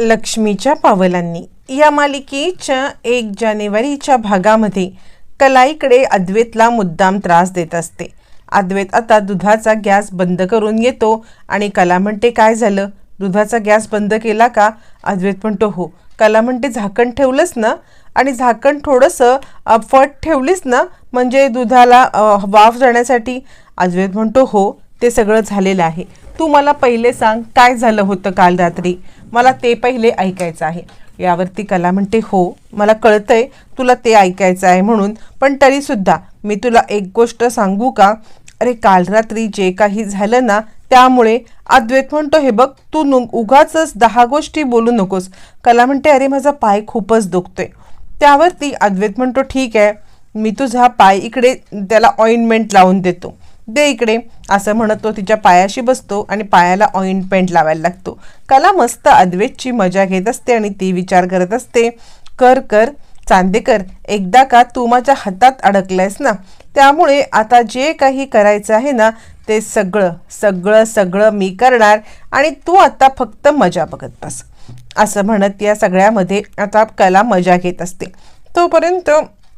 लक्ष्मीच्या पावलांनी. या मालिकेच्या एक जानेवारीच्या भागामध्ये कलाईकडे अद्वैतला मुद्दाम त्रास देत असते. अद्वैत आता दुधाचा गॅस बंद करून येतो आणि कला म्हणते काय झालं? दुधाचा गॅस बंद केला का? अद्वैत म्हणतो हो. कला म्हणते झाकण ठेवलंस ना? आणि झाकण थोडंसं फट ठेवलीस ना म्हणजे दुधाला वाफ जाण्यासाठी? अद्वैत म्हणतो हो ते सगळं झालेलं आहे. तू मला पहिले सांग काय झालं होतं काल रात्री? मला ते पहिले ऐकायचं आहे. यावरती कला म्हणते हो मला कळतंय तुला ते ऐकायचं आहे म्हणून पण तरीसुद्धा मी तुला एक गोष्ट सांगू का? अरे काल रात्री जे काही झालं ना त्यामुळे अद्वैत म्हणतो हे बघ तू नु उगाच दहा गोष्टी बोलू नकोस. कला म्हणते अरे माझा पाय खूपच दुखतोय. त्यावरती अद्वैत म्हणतो ठीक आहे मी तुझा पाय इकडे त्याला ऑइंटमेंट लावून देतो. दे इकडे असं म्हणत तो तिच्या पायाशी बसतो आणि पायाला ऑइंटमेंट लावायला लागतो. कला मस्त अद्वेतची मजा घेत असते आणि ती विचार करत असते कर कर चांदेकर एकदा का तू माझ्या हातात अडकलायस ना? त्यामुळे आता जे काही करायचं आहे ना ते सगळं सगळं सगळं मी करणार आणि तू आता फक्त मजा बघत बस. असं म्हणत या सगळ्यामध्ये आता कला मजा घेत असते. तोपर्यंत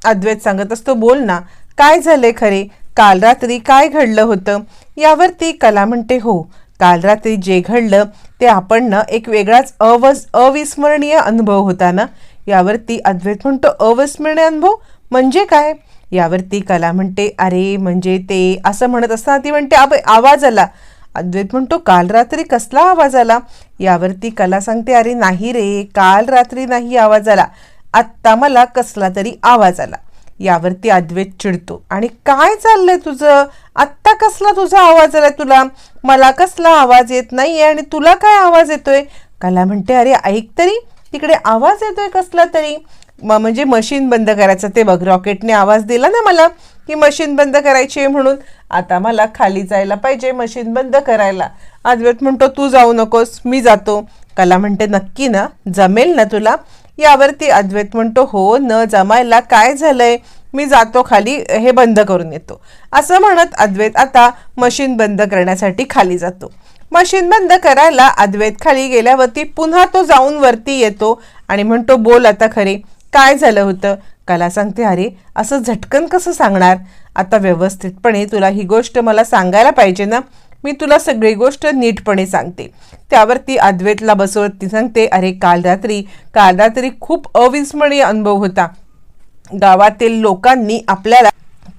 अद्वैत सांगत असतो बोल ना काय झाले खरे? काल रात्री काय घडलं होतं यावरती कला म्हणते हो काल रात्री जे घडलं ते आपण ना एक वेगळाच अवस अविस्मरणीय अनुभव होता ना? यावरती अद्वैत म्हणतो अविस्मरणीय अनुभव? म्हणजे काय? यावरती कला म्हणते अरे म्हणजे ते असं म्हणत असताना ती म्हणते अब आवाज आला. अद्वैत म्हणतो काल रात्री कसला आवाज आला? यावरती कला सांगते अरे नाही रे काल रात्री नाही आवाज आला. आत्ता मला कसला तरी आवाज आला. यावरती अद्वैत चिडतो. आणि काय चाललंय तुझं? आत्ता कसला तुझा आवाज आलाय तुला? मला कसला आवाज येत नाही आहे आणि तुला काय आवाज येतोय? कला म्हणते अरे ऐक तरी. तिकडे आवाज येतोय कसला तरी? म- म्हणजे मशीन बंद करायचं ते बघ. रॉकेटने आवाज दिला ना मला की मशीन बंद करायची आहे म्हणून. आता मला खाली जायला पाहिजे मशीन बंद करायला. अद्वैत म्हणतो तू जाऊ नकोस मी जातो. कला म्हणते नक्की ना जमेल ना तुला. यावरती अद्वैत म्हणतो हो न जमायला काय झालंय? मी जातो खाली हे बंद करून येतो. असं म्हणत अद्वैत आता मशीन बंद करण्यासाठी खाली जातो. मशीन बंद करायला अद्वैत खाली गेल्यावरती पुन्हा तो जाऊन वरती येतो आणि म्हणतो बोल आता खरे काय झालं होतं? कला सांगते अरे असं झटकन कसं सांगणार? आता व्यवस्थितपणे तुला ही गोष्ट मला सांगायला पाहिजे ना? मी तुला सगळी गोष्ट नीटपणे सांगते. त्यावरती अद्वैतला बसवत ती सांगते अरे काल रात्री काल रात्री खूप अविस्मरणीय अनुभव होता. गावातील लोकांनी आपल्याला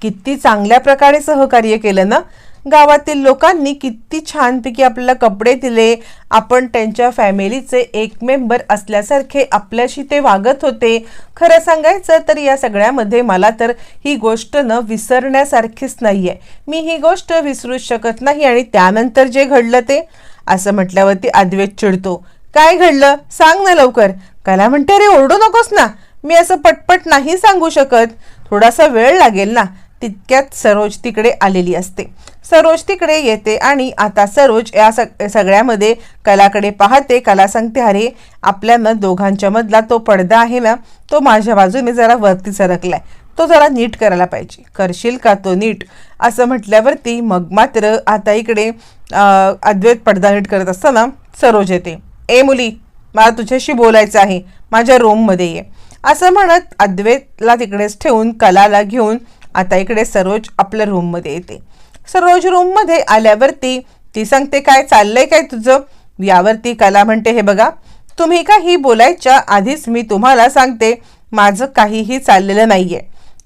किती चांगल्या प्रकारे सहकार्य केलं ना? गावातील लोकांनी किती छानपैकी आपल्याला कपडे दिले. आपण त्यांच्या फॅमिलीचे एक मेंबर असल्यासारखे आपल्याशी ते वागत होते. खरं सांगायचं तर या सगळ्यामध्ये मला तर ही गोष्ट न विसरण्यासारखीच नाही आहे मी ही गोष्ट विसरूच शकत नाही आणि त्यानंतर जे घडलं ते? असं म्हटल्यावरती अद्वेत चिडतो. काय घडलं? सांग ना लवकर. कला म्हणते अरे ओरडू नकोस ना. मी असं पटपट नाही सांगू शकत. थोडासा वेळ लागेल ना. तितक्यात सरोज तिकडे आलेली असते. सरोज तिकडे येते आणि आता सरोज या सग सगळ्यामध्ये कलाकडे पाहते कला सांगते अरे आपल्या ना दोघांच्या मधला तो पडदा आहे ना तो माझ्या बाजूने जरा वरती सरकलाय. तो जरा नीट करायला पाहिजे. करशील का तो नीट? असं म्हटल्यावरती मग मात्र आता इकडे अद्वैत पडदा नीट करत असताना सरोज येते. ए मुली मला तुझ्याशी बोलायचं आहे. माझ्या रूममध्ये ये. असं म्हणत अद्वैतला तिकडेच ठेवून कलाला घेऊन आता इकडे सरोज आपल्या रूममध्ये येते. सरोज रूममध्ये आल्यावरती ती सांगते काय चाललंय काय तुझं? यावरती कला म्हणते हे बघा तुम्ही काही बोलायच्या आधीच मी तुम्हाला सांगते माझं काहीही चाललेलं नाहीये.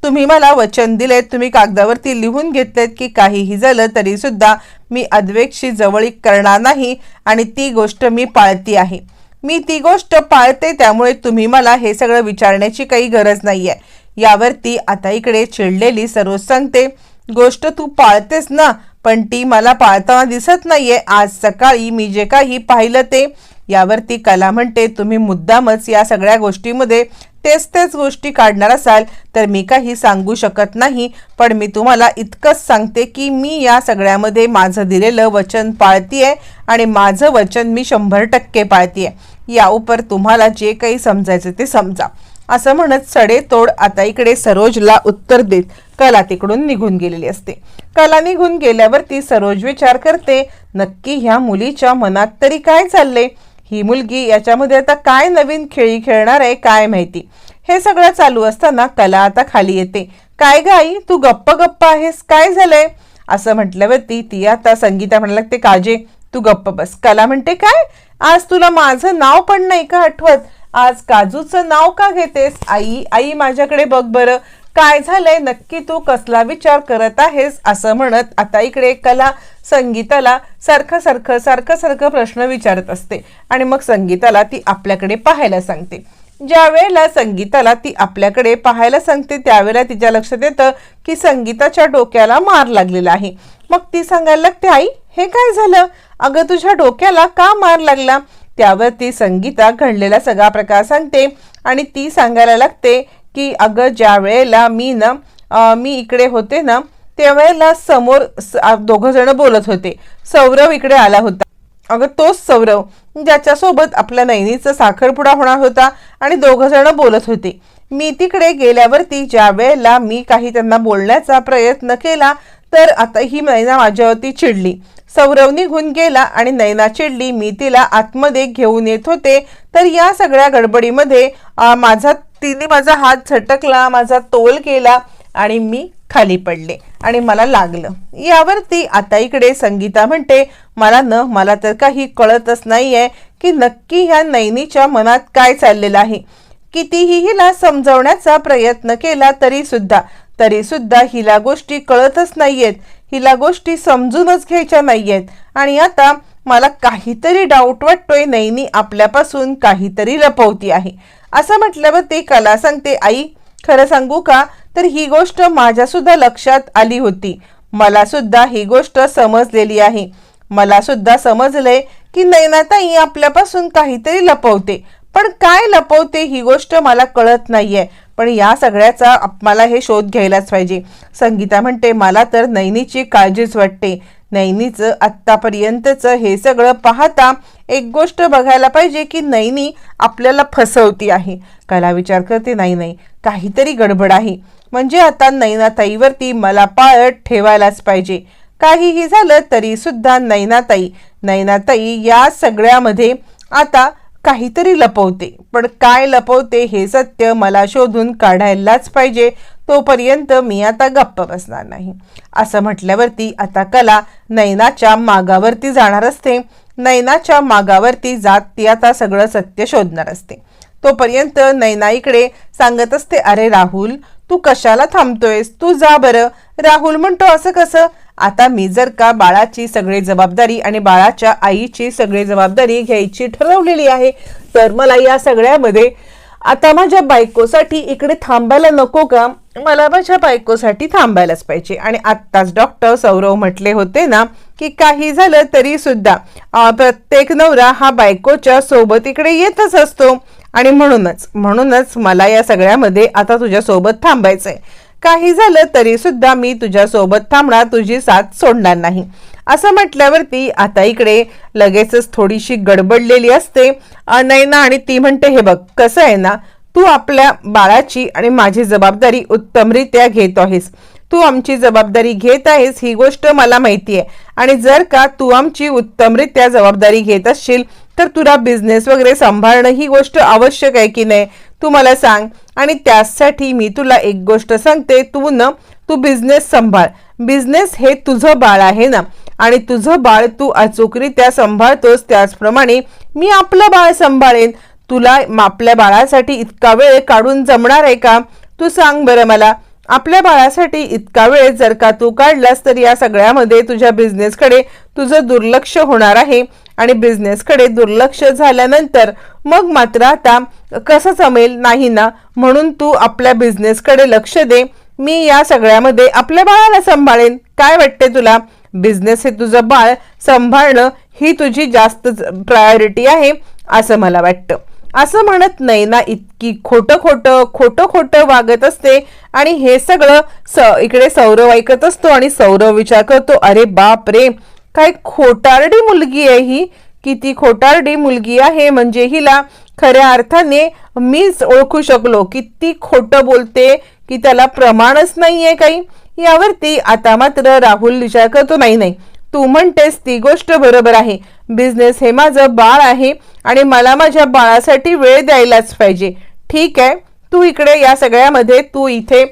तुम्ही मला वचन दिलेत तुम्ही कागदावरती लिहून घेतलेत की काहीही झालं तरी सुद्धा मी अद्वैतशी जवळीक करणार नाही आणि ती गोष्ट मी पाळती आहे. मी ती गोष्ट पाळते त्यामुळे तुम्ही मला हे सगळं विचारण्याची काही गरज नाही आहे यावरती आता इकडे चिडलेली सरोज सांगते गोष्ट तू पाळतेस ना पण ती मला पाळताना दिसत नाहीये. आज सकाळी मी जे काही पाहिलं ते. यावरती कला म्हणते तुम्ही मुद्दामच या सगळ्या गोष्टीमध्ये तेच तेच गोष्टी काढणार असाल तर मी काही सांगू शकत नाही. पण मी तुम्हाला इतकंच सांगते की मी या सगळ्यामध्ये माझं दिलेलं वचन पाळतीये आणि माझं वचन मी शंभर टक्के पाळतीये. या उपर तुम्हाला जे काही समजायचं ते समजा. असं म्हणत सडेतोड आता इकडे सरोजला उत्तर देत कला तिकडून निघून गेलेली असते. कला निघून गेल्यावरती सरोज विचार करते नक्की ह्या मुलीच्या मनात तरी काय चालले ही मुलगी याच्यामध्ये आता काय नवीन खेळी खेळणार आहे काय माहिती? हे सगळं चालू असताना कला आता खाली येते. काय गाई तू गप्प गप्प आहेस काय झालंय? असं म्हटल्यावरती ती आता संगीता म्हणायला लागते काजे तू गप्प बस. कला म्हणते काय? आज तुला माझं नाव पण नाही का आठवत? आज काजूचं नाव का घेतेस? आई आई माझ्याकडे बघ बरं. काय झालंय? नक्की तू कसला विचार करत आहेस? असं म्हणत आता इकडे कला संगीताला सारखं सारखं सारखं सारखं प्रश्न विचारत असते. आणि मग संगीताला ती आपल्याकडे पाहायला सांगते. ज्या वेळेला संगीताला ती आपल्याकडे पाहायला सांगते त्यावेळेला तिच्या लक्षात येतं की संगीताच्या डोक्याला मार लागलेला आहे. मग ती सांगायला लागते आई हे काय झालं? अगं तुझ्या डोक्याला का मार लागला? त्यावर ती संगीता घडलेला सगळा प्रकार सांगते. आणि ती सांगायला लागते की अगं ज्या वेळेला मी ना मी इकडे होते ना त्यावेळेला समोर दोघ जण बोलत होते. सौरव इकडे आला होता. अगं तोच सौरव. ज्याच्यासोबत आपल्या नैनीचा साखरपुडा होणार होता आणि दोघ जण बोलत होते. मी तिकडे गेल्यावरती ज्या वेळेला मी काही त्यांना बोलण्याचा प्रयत्न केला तर आता ही नैना माझ्यावरती चिडली. सौरव निघून गेला आणि नैना चिडली मी तिला आतमध्ये घेऊन येत होते तर या सगळ्या गडबडीमध्ये माझा तिने माझा हात झटकला माझा तोल केला आणि मी खाली पडले आणि मला लागलं. यावरती आता इकडे संगीता म्हणते मला न मला तर काही कळतच नाहीये की नक्की ह्या नैनीच्या मनात काय चाललेलं आहे. कितीही हिला समजवण्याचा प्रयत्न केला तरी सुद्धा तरी सुद्धा हिला गोष्टी कळतच नाहीयेत. हिला गोष्टी समजूनच घ्यायच्या नाहीयेत. आणि आता मला काहीतरी डाऊट वाटतोय नैनी आपल्यापासून काहीतरी लपवती आहे. असं म्हटल्यावर ते कला सांगते आई खरं सांगू का? तर ही गोष्ट माझ्या सुद्धा लक्षात आली होती. मला सुद्धा ही गोष्ट समजलेली आहे. मला सुद्धा समजलंय की नैनाताई आपल्यापासून काहीतरी लपवते. पण काय लपवते ही गोष्ट मला कळत नाहीये. पण या सगळ्याचा मला हे शोध घ्यायलाच पाहिजे. संगीता म्हणते मला तर नैनीची काळजीच वाटते. नैनीचं आत्तापर्यंतचं हे सगळं पाहता एक गोष्ट बघायला पाहिजे की नैनी आपल्याला फसवती आहे. कला विचार करते नाही नाही काहीतरी गडबड आहे. म्हणजे आता नैनाताईवरती मला पाळत ठेवायलाच पाहिजे. काहीही झालं तरी सुद्धा नैनाताई नैनाताई या सगळ्यामध्ये आता काहीतरी लपवते. पण काय लपवते हे सत्य मला शोधून काढायलाच पाहिजे तोपर्यंत मी आता गप्प बसणार नाही. असं म्हटल्यावरती आता कला नैनाच्या मागावरती जाणार असते. नैनाच्या मागावरती जात ती आता सगळं सत्य शोधणार असते. तोपर्यंत नैना इकडे सांगत असते अरे राहुल तू कशाला थांबतोयस? तू जा बरं. राहुल म्हणतो असं कसं? आता मी जर का बाळाची सगळी जबाबदारी आणि बाळाच्या आईची सगळी जबाबदारी घ्यायची ठरवलेली आहे तर मला या सगळ्यामध्ये आता माझ्या बायकोसाठी इकडे थांबायला नको का? मला माझ्या बायकोसाठी थांबायलाच पाहिजे. आणि आत्ताच डॉक्टर सौरव म्हटले होते ना की काही झालं तरी सुद्धा प्रत्येक नवरा हा बायकोच्या सोबत इकडे येतच असतो. आणि म्हणूनच म्हणूनच मला या सगळ्यामध्ये आता तुझ्या सोबत आहे काही झालं तरी सुद्धा मी तुझ्या सोबत थांबणार तुझी साथ सोडणार नाही. असं म्हटल्यावरती आता इकडे लगेचच थोडीशी गडबडलेली असते. अनयना नैना आणि ती म्हणते हे बघ कसं आहे ना तू आपल्या बाळाची आणि माझी जबाबदारी उत्तमरित्या घेत आहेस. तू आमची जबाबदारी घेत आहेस ही गोष्ट मला माहिती आहे. आणि जर का तू आमची उत्तमरित्या जबाबदारी घेत असशील तर तुला बिझनेस वगैरे सांभाळणं ही गोष्ट आवश्यक आहे की नाही? तू मला सांग. आणि त्यासाठी मी तुला एक गोष्ट सांगते. तू न तू बिझनेस सांभाळ. बिझनेस हे तुझं बाळ आहे ना. आणि तुझं बाळ तू अचूकरित्या सांभाळतोस. त्याचप्रमाणे मी आपलं बाळ सांभाळेन. तुला आपल्या बाळासाठी इतका वेळ काढून जमणार आहे का? तू सांग बरं मला. आपल्या बाळासाठी इतका वेळ जर का तू काढलास तर या सगळ्यामध्ये तुझ्या बिझनेसकडे तुझं दुर्लक्ष होणार आहे. आणि बिझनेसकडे दुर्लक्ष झाल्यानंतर मग मात्र आता कसं जमेल नाही ना म्हणून तू आपल्या बिझनेसकडे लक्ष दे. मी या सगळ्यामध्ये आपल्या बाळाला सांभाळेन. काय वाटते तुला? बिझनेस हे तुझं बाळ सांभाळणं ही तुझी जास्त प्रायोरिटी आहे असं मला वाटतं. असं म्हणत नाही ना इतकी खोटं खोटं खोटं खोटं वागत असते आणि हे सगळं स इकडे सौरव ऐकत असतो आणि सौरव विचार करतो अरे बाप रे काय खोटारडी मुलगी आहे ही. किती खोटारडी मुलगी आहे म्हणजे हिला खऱ्या अर्थाने मीच ओळखू शकलो. किती खोटं बोलते की त्याला प्रमाणच नाही आहे काही. यावरती आता मात्र राहुल विचार करतो नाही नाही तू म्हणतेस ती गोष्ट बरोबर आहे. बिझनेस हे माझं बाळ आहे आणि मला माझ्या बाळासाठी वेळ द्यायलाच पाहिजे. ठीक आहे तू इकडे या सगळ्यामध्ये तू इथे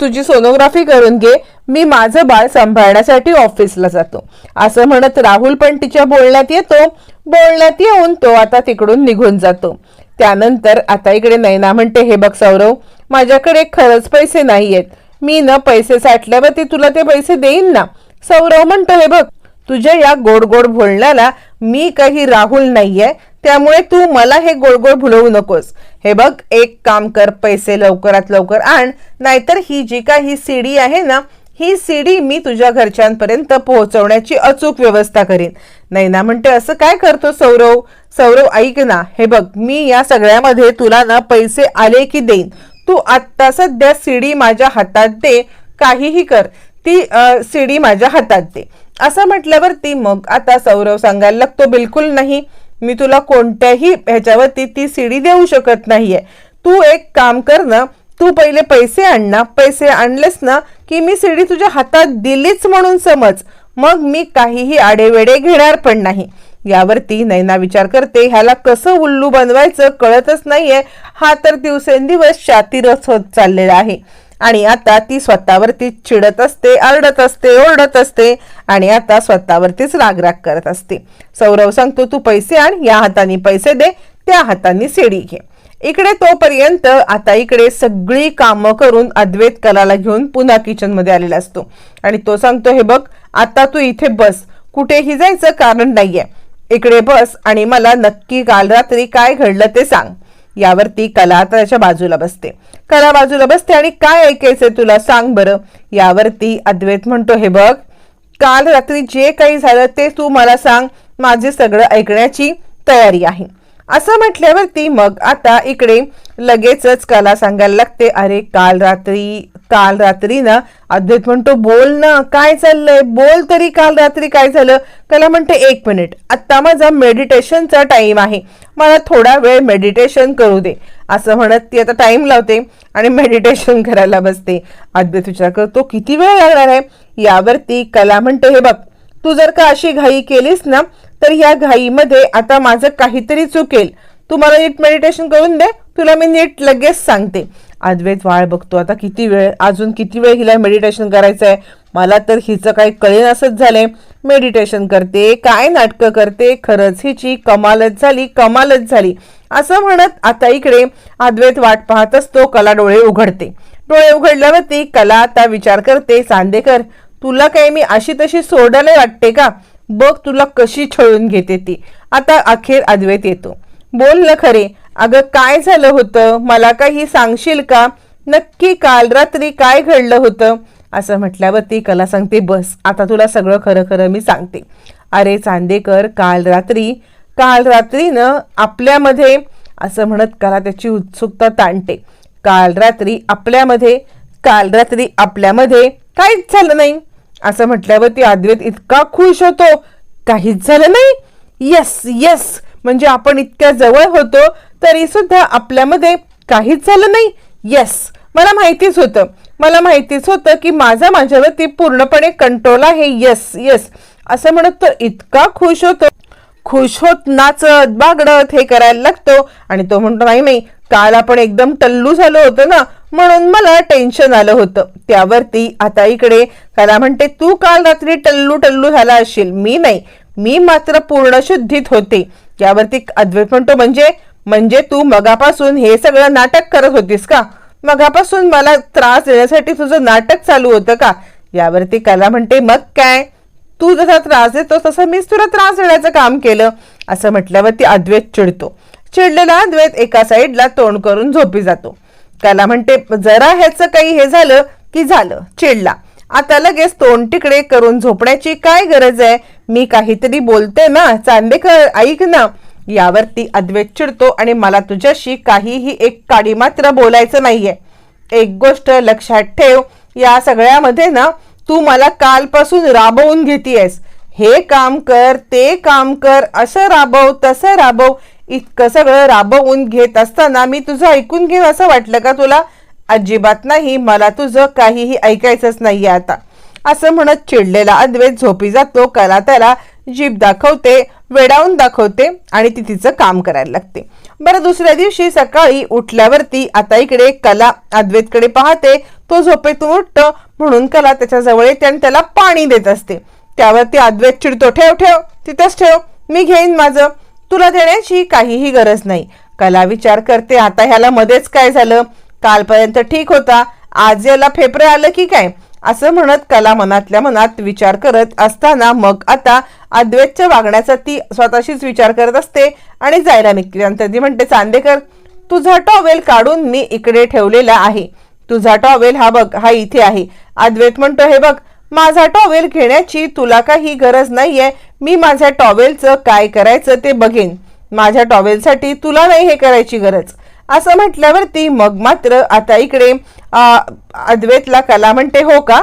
तुझी सोनोग्राफी करून घे. मी माझं बाळ सांभाळण्यासाठी ऑफिसला जातो. असं म्हणत राहुल पण तिच्या बोलण्यात येतो. बोलण्यात येऊन तो आता तिकडून निघून जातो. त्यानंतर आता इकडे नैना म्हणते हे बघ सौरव माझ्याकडे खरंच पैसे नाहीयेत. मी न पैसे साठल्यावरती तुला ते पैसे देईन ना? सौरव म्हणतो हे बघ तुझ्या या गोड गोड बोलण्याला मी काही राहुल नाहीये. त्यामुळे तू मला हे गोळगोळ भुलवू नकोस. हे बघ एक काम कर पैसे लवकरात लवकर आण. नाहीतर ही जी काही सीडी आहे ना ही सीडी मी तुझ्या घरच्यांपर्यंत पोहोचवण्याची अचूक व्यवस्था करीन. नैना म्हणते असं काय करतो सौरव? सौरव ऐक ना. हे बघ मी या सगळ्यामध्ये तुला ना पैसे आले की देईन. तू आत्ता सध्या सीडी माझ्या हातात दे काहीही कर. ती सीडी माझ्या हातात दे. असं म्हटल्यावरती मग आता सौरव सांगायला लागतो बिलकुल नाही. मी तुला कोणत्याही ह्याच्यावरती ती सीडी देऊ शकत नाहीये. तू एक काम कर ना तू पहिले पैसे आण ना पैसे आणलेस ना की मी सीडी तुझ्या हातात दिलीच म्हणून समज. मग मी काहीही आडेवेडे घेणार पण नाही. यावरती नैना विचार करते ह्याला कसं उल्लू बनवायचं कळतच नाहीये. हा तर दिवसेंदिवस शातीरच होत चाललेला आहे. आणि आता ती स्वतःवरती चिडत असते आरडत असते ओरडत असते आणि आता स्वतःवरतीच रागराग करत असते. सौरव सांगतो तू पैसे आण या हाताने पैसे दे त्या हाताने सेडी घे. इकडे तोपर्यंत आता इकडे सगळी कामं करून अद्वैत कलाला घेऊन पुन्हा किचनमध्ये आलेला असतो. आणि तो सांगतो हे बघ आता तू इथे बस. कुठेही जायचं कारण नाहीये. इकडे बस आणि मला नक्की काल रात्री काय घडलं ते सांग. यावरती ती आता बाजूला बसते. कला बाजूला बसते आणि काय ऐकायचंय तुला सांग बरं. यावरती अद्वैत म्हणतो हे बघ काल रात्री जे काही झालं ते तू मला सांग. माझे सगळं ऐकण्याची तयारी आहे. असं म्हटल्यावरती मग आता इकडे लगेचच कला सांगायला लागते. अरे काल रात्री काल रात्री ना अद्वैत म्हणतो बोल ना काय चाललंय? बोल तरी काल रात्री काय झालं? कला म्हणते एक मिनिट आत्ता माझा मेडिटेशनचा टाईम आहे. मला थोडा वेळ मेडिटेशन करू दे. असं म्हणत ती आता टाईम लावते आणि मेडिटेशन करायला बसते. अद्वैत विचार करतो किती वेळ लागणार आहे? यावरती कला म्हणते हे बघ तू जर का अशी घाई केलीस ना तर या घाईमध्ये आता माझं काहीतरी चुकेल. तू मला नीट मेडिटेशन करून दे तुला मी नीट लगेच सांगते. अद्वैत वाळ बघतो. आता किती वेळ अजून किती वेळ हिला मेडिटेशन करायचं आहे मला तर हिचं काही कळेन असंच झालंय. मेडिटेशन करते काय नाटकं करते? खरंच हिची कमालच झाली कमालच झाली. असं म्हणत आता इकडे अद्वैत वाट पाहत असतो कला डोळे उघडते. डोळे उघडल्यावरती कला आता विचार करते चांदेकर तुला काही मी अशी तशी सोडायला वाटते का? बघ तुला कशी छळून घेते ती. आता अखेर अद्वैत येतो. बोल ना खरे अगं काय झालं होतं? मला काही सांगशील का? नक्की काल रात्री काय घडलं होतं? असं म्हटल्यावर ती कला सांगते बस आता तुला सगळं खरं खरं मी सांगते. अरे चांदेकर काल रात्री काल रात्रीनं आपल्यामध्ये असं म्हणत कला त्याची उत्सुकता ताणते. काल रात्री आपल्यामध्ये काल रात्री आपल्यामध्ये काहीच झालं नाही. असं म्हटल्यावर ती अद्वैत इतका खुश होतो. काहीच झालं नाही? येस येस म्हणजे आपण इतक्या जवळ होतो तरी सुद्धा आपल्यामध्ये काहीच झालं नाही. येस मला माहितीच होतं. मला माहितीच होतं की माझा माझ्यावरती पूर्णपणे कंट्रोल आहे. येस येस असं म्हणत तो इतका खुश होतो. खुश होत नाचत बागडत हे करायला लागतो. आणि तो म्हणतो नाही नाही काल आपण एकदम टल्लू झालो होतो ना म्हणून मला टेन्शन आलं होतं. त्यावरती आता इकडे त्याला म्हणते तू काल रात्री टल्लू टल्लू झाला असशील. मी नाही. मी मात्र पूर्ण शुद्धीत होते. यावरती अद्वैत म्हणतो म्हणजे म्हणजे तू मगापासून हे सगळं नाटक करत होतीस का? मगापासून मला त्रास देण्यासाठी तुझं नाटक चालू होतं का? यावरती कला म्हणते मग काय? तू जसा त्रास देतो तसं मीच तुला त्रास देण्याचं काम केलं. असं म्हटल्यावरती अद्वैत चिडतो. चिडलेला अद्वैत एका साईडला तोंड करून झोपी जातो. त्याला म्हणते जरा ह्याचं काही हे झालं की झालं चिडला. आता लगेच तोंड तिकडे करून झोपण्याची काय गरज आहे? मी काहीतरी बोलते ना चांदेकर ऐक ना. यावरती अद्वैत चिडतो आणि मला तुझ्याशी काहीही एक काडी मात्र बोलायचं नाहीये. एक गोष्ट लक्षात ठेव या सगळ्यामध्ये ना तू मला कालपासून राबवून घेतीयस. हे काम कर ते काम कर असं राबव तसं राबव. इतकं सगळं राबवून घेत असताना मी तुझं ऐकून घेऊ असं वाटलं का तुला? अजिबात नाही मला तुझं काहीही ऐकायचंच नाही आता. असं म्हणत चिडलेला अद्वैत झोपी जातो कला त्याला जीभ दाखवते वेडावून दाखवते आणि ती तिचं काम करायला लागते. बरं दुसऱ्या दिवशी सकाळी उठल्यावरती आता इकडे कला अद्वैतकडे पाहते तो झोपेतून उठतो म्हणून कला त्याच्याजवळ येते आणि त्याला पाणी देत असते. त्यावरती अद्वैत चिडतो ठेव ठेव तिथंच ठेव मी घेईन माझं तुला देण्याची काहीही गरज नाही. कला विचार करते आता ह्याला मध्येच काय झालं? कालपर्यंत ठीक होता आज याला फेफरे आलं की काय? असं म्हणत कला मनातल्या मनात विचार करत असताना मग आता अद्वैतच्या वागण्याचा ती स्वतःशीच विचार करत असते आणि जायला निघते. नंतर ती म्हणते चांदेकर तुझा टॉवेल काढून मी इकडे ठेवलेला आहे. तुझा टॉवेल हा बघ हा इथे आहे. अद्वैत म्हणतो हे बघ माझा टॉवेल घेण्याची तुला काही गरज नाहीये. मी माझ्या टॉवेलचं काय करायचं ते बघेन. माझ्या टॉवेलसाठी तुला नाही हे करायची गरज. असं म्हटल्यावरती मग मात्र आता इकडे अद्वैतला कला म्हणते हो का?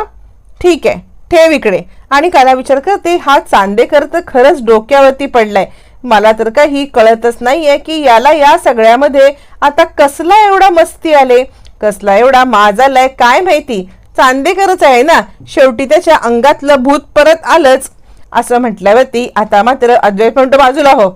ठीक आहे ठेव इकडे. आणि कला विचार करते हा चांदेकर तर खरंच डोक्यावरती पडलाय. मला तर काही कळतच नाहीये की याला या सगळ्यामध्ये आता कसला एवढा मस्ती आले? कसला एवढा माज आलाय? काय माहिती? चांदेकरच आहे ना शेवटी त्याच्या अंगातलं भूत परत आलंच. असं म्हटल्यावरती आता मात्र अद्वैत म्हणतो बाजूला हो.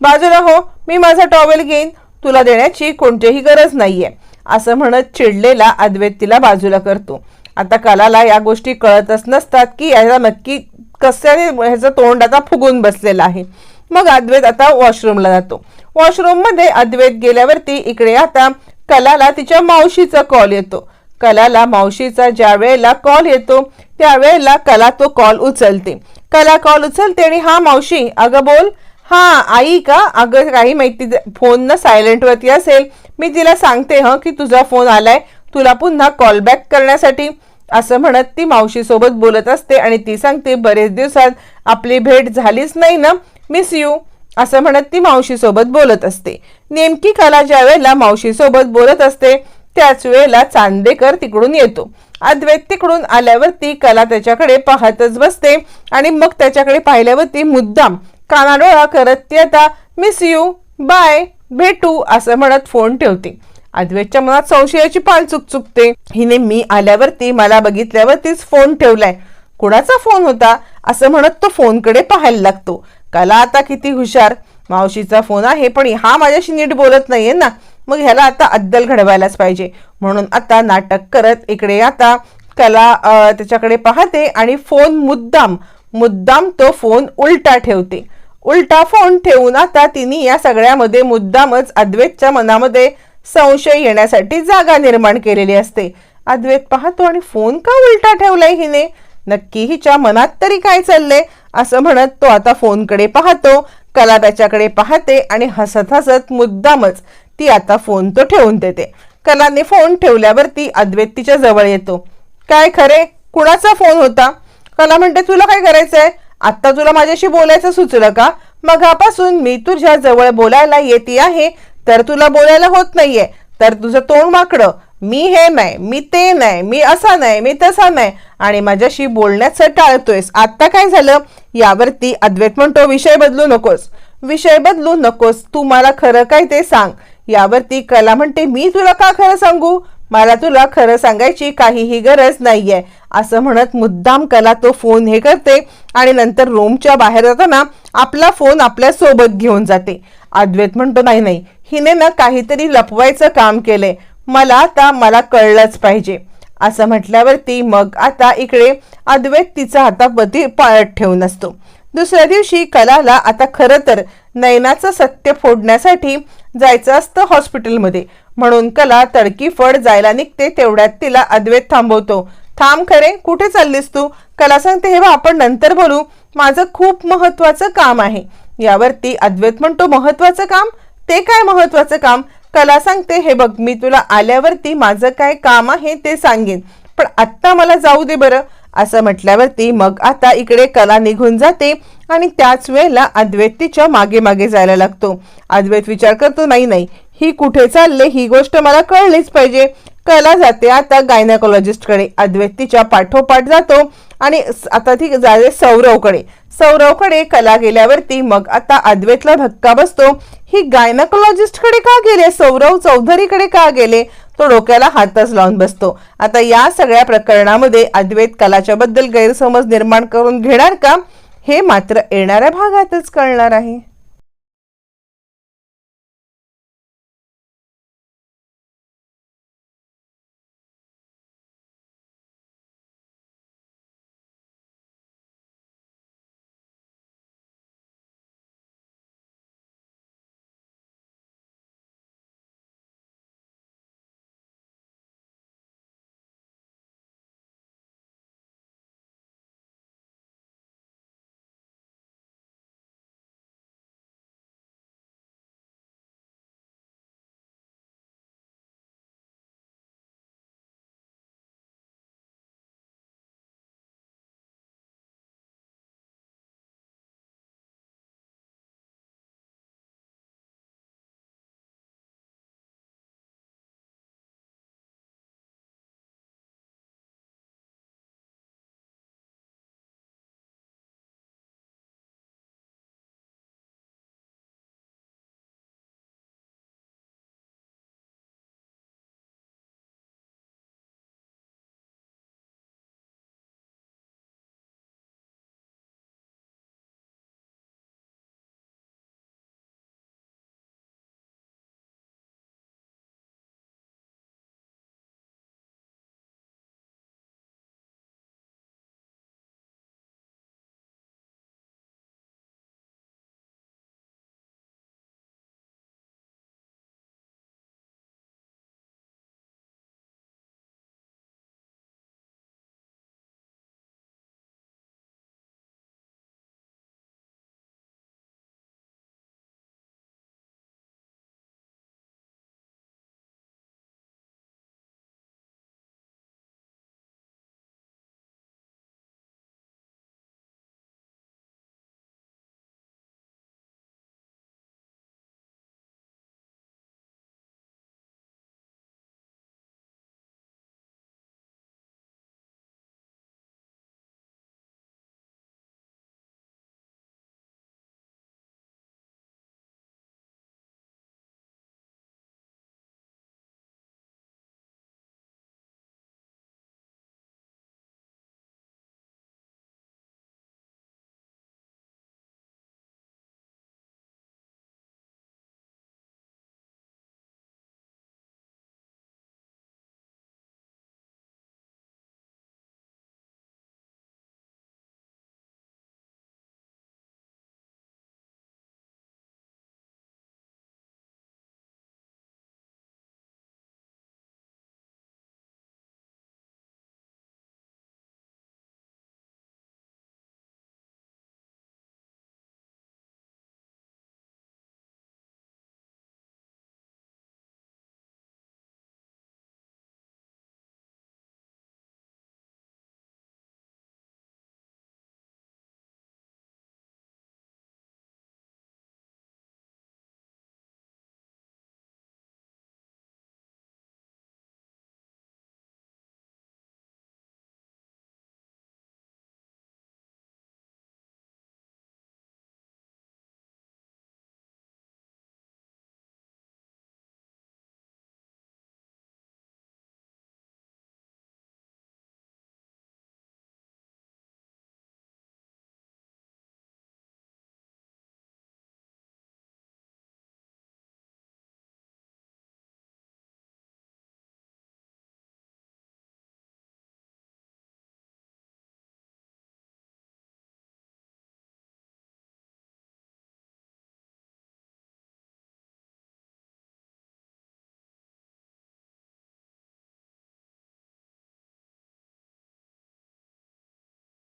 बाजूला हो मी माझा टॉवेल घेईन. तुला देण्याची कोणतीही गरज नाहीये. असं म्हणत चिडलेला अद्वैत तिला बाजूला करतो. आता कलाला या गोष्टी कळतच नसतात की याला नक्की कशाने ह्याचं तोंड आता फुगून बसलेलं आहे. मग अद्वैत आता वॉशरूमला जातो. वॉशरूममध्ये अद्वैत गेल्यावरती इकडे आता कलाला तिच्या मावशीचा कॉल येतो. कलाला मावशीचा ज्या वेळेला कॉल येतो त्यावेळेला कला तो कॉल उचलते. कला कॉल उचलते आणि हा मावशी अगं बोल हा आई का? अगं काही माहिती फोन ना सायलेंटवरती असेल. मी तिला सांगते हं की तुझा फोन आलाय. तुला पुन्हा कॉल बॅक करण्यासाठी. असं म्हणत ती मावशीसोबत बोलत असते आणि ती सांगते बरेच दिवसात आपली भेट झालीच नाही ना? मिस यू असं म्हणत ती मावशीसोबत बोलत असते. नेमकी कला ज्या वेळेला मावशीसोबत बोलत असते त्याच वेळेला चांदेकर तिकडून येतो. अद्वैत तिकडून आल्यावरती कला त्याच्याकडे पाहतच बसते आणि मग त्याच्याकडे पाहिल्यावरती मुद्दाम कानाडोळा करत ती आता मिस यू बाय भेटू असं म्हणत फोन ठेवते. अद्वैतच्या मनात संशयाची पाल चुक चुकते. हिने मी आल्यावरती मला बघितल्यावरतीच फोन ठेवलाय. कुणाचा फोन होता? असं म्हणत तो फोनकडे पाहायला लागतो. कला आता किती हुशार. मावशीचा फोन आहे पण हा माझ्याशी नीट बोलत नाहीये ना. मग ह्याला आता अद्दल घडवायलाच पाहिजे. म्हणून आता नाटक करत इकडे आता कला त्याच्याकडे पाहते आणि फोन मुद्दाम मुद्दाम तो फोन उलटा ठेवते. उलटा फोन ठेवून आता तिने या सगळ्यामध्ये मुद्दामच अद्वैतच्या मनामध्ये संशय येण्यासाठी जागा निर्माण केलेली असते. अद्वैत पाहतो आणि फोन का उलटा ठेवलाय हिने? नक्की हिच्या मनात तरी काय चाललंय? असं म्हणत तो आता फोनकडे पाहतो कला त्याच्याकडे पाहते आणि हसत हसत मुद्दामच ती आता फोन तो ठेवून देते. कलाने फोन ठेवल्यावरती अद्वैत तिच्या जवळ येतो. काय खरे? कुणाचा फोन होता? मला म्हणते तुला काय करायचंय? आता तुला माझ्याशी बोलायचं सुचलं का? मगापासून मी तुझ्या जवळ बोलायला येते आहे तर तुला बोलायला होत नाहीये. तर तुझं तोंड माकडं. मी हे नाही मी ते नाही मी असा नाही मी तसा नाही. आणि माझ्याशी बोलण्याचं टाळतोयस. आता काय झालं? यावरती अद्वैत म्हणतो विषय बदलू नकोस. विषय बदलू नकोस? तू मला खरं काय ते सांग. यावरती कला म्हणते मी तुला का खरं सांगू? मला तुला खरं सांगायची काहीही गरज नाहीये. असं म्हणत मुद्दाम कला तो फोन हे करते आणि नंतर रूमच्या बाहेर जाताना आपला फोन आपल्यासोबत घेऊन जाते. अद्वैत म्हणतो नाही नाही हिने ना काहीतरी लपवायचं काम केलंय मला आता मला कळलंच पाहिजे. असं म्हटल्यावरती मग आता इकडे अद्वैत तिचा हातापती पाळत ठेवून असतो. दुसऱ्या दिवशी कलाला आता खरं तर नयनाचं सत्य फोडण्यासाठी जायचं असतं हॉस्पिटलमध्ये. म्हणून कला तडकीफड जायला निघते तेवढ्यात तिला अद्वैत थांबवतो. थांब खरे कुठे चाललीस तू? कला सांगते हे बा आपण नंतर बोलू. माझं खूप महत्वाचं काम आहे. यावरती अद्वैत म्हणतो महत्वाचं काम? ते काय महत्वाचं काम? कला सांगते हे बघ मी तुला आल्यावरती माझं काय काम आहे ते सांगेन. पण आत्ता मला जाऊ दे बरं. असं म्हटल्यावरती मग आता इकडे कला निघून जाते आणि त्याच वेळेला अद्वैत तिच्यामागे मागे जायला लागतो. अद्वैत विचार करतो नाही नाही ही कुठे चालले? ही गोष्ट मला कळलीच पाहिजे. कला जाते आता गायनाकोलॉजिस्टकडे. अद्वैत तिच्या पाठोपाठ जातो आणि आता ती जाते सौरवकडे. सौरवकडे कला गेल्यावरती मग आता अद्वैतला धक्का बसतो. ही गायनाकोलॉजिस्टकडे का गेले? सौरव चौधरीकडे का गेले? तो डोक्याला हातच लावून बसतो. आता या सगळ्या प्रकरणामध्ये अद्वैत कलाच्या बद्दल गैरसमज निर्माण करून घेणार का? हे मात्र येणाऱ्या भागातच कळणार आहे.